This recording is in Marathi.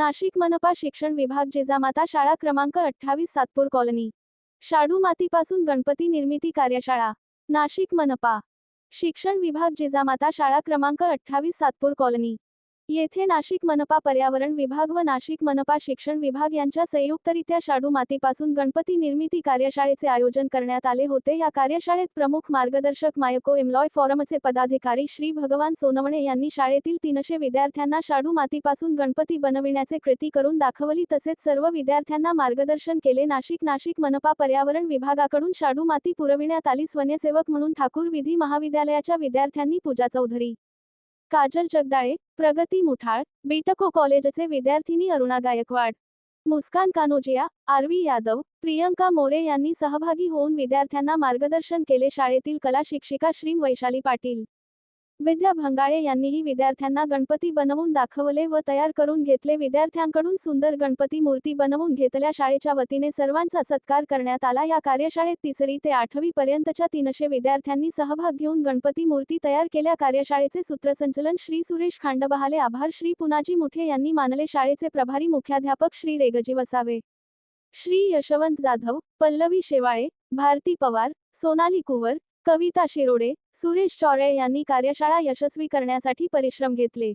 नाशिक मनपा शिक्षण विभाग जिजामाता शाळा क्रमांक अठ्ठावीस सातपूर कॉलनी. शाडू मातीपासून गणपती निर्मिती कार्यशाळा. नाशिक मनपा. शिक्षण विभाग जिजामाता शाळा क्रमांक अठ्ठावीस सातपूर कॉलनी. येथे नाशिक मनपा पर्यावरण विभाग व नाशिक मनपा शिक्षण विभाग यांच्या संयुक्तरित्या शाडू मातीपासून गणपती निर्मिती कार्यशाळेचे आयोजन करण्यात आले होते. या कार्यशाळेत प्रमुख मार्गदर्शक मायको एम्लॉय फॉरमचे पदाधिकारी श्री भगवान सोनवणे यांनी शाळेतील तीनशे विद्यार्थ्यांना शाडू मातीपासून गणपती बनविण्याचे कृती करून दाखवली. तसेच सर्व विद्यार्थ्यांना मार्गदर्शन केले. नाशिक नाशिक मनपा पर्यावरण विभागाकडून शाडू माती पुरविण्यात आली. स्वयंसेवक म्हणून ठाकूर विधी महाविद्यालयाच्या विद्यार्थ्यांनी पूजा चौधरी काजल जगदाळे प्रगती मुठाळ बीटको कॉलेजचे विद्यार्थिनी अरुणा गायकवाड मुस्कान कानोजिया आरवी यादव प्रियंका मोरे यांनी सहभागी होऊन विद्यार्थ्यांना मार्गदर्शन केले शाळेतील कला शिक्षिका श्री वैशाली पाटील. विद्या भंगाळे यांनीही विद्यार्थ्यांना गणपती बनवून दाखवले व तयार करून घेतले. विद्यार्थ्यांकडून सुंदर गणपती मूर्ती बनवून घेतल्या. शाळेच्या वतीने सर्वांचा सत्कार करण्यात आला. या कार्यशाळेत तिसरी ते आठवी पर्यंतच्या तीनशे विद्यार्थ्यांनी सहभाग घेऊन गणपती मूर्ती तयार केल्या. कार्यशाळेचे सूत्रसंचलन श्री सुरेश खांडबहाले आभार श्री पुनाजी मुठे यांनी मानले. शाळेचे प्रभारी मुख्याध्यापक श्री रेगजी वसावे श्री यशवंत जाधव पल्लवी शेवाळे भारती पवार सोनाली कुवर कविता शिरोडे सुरेश चौरे यांनी कार्यशाळा यशस्वी करण्यासाठी परिश्रम घेतले.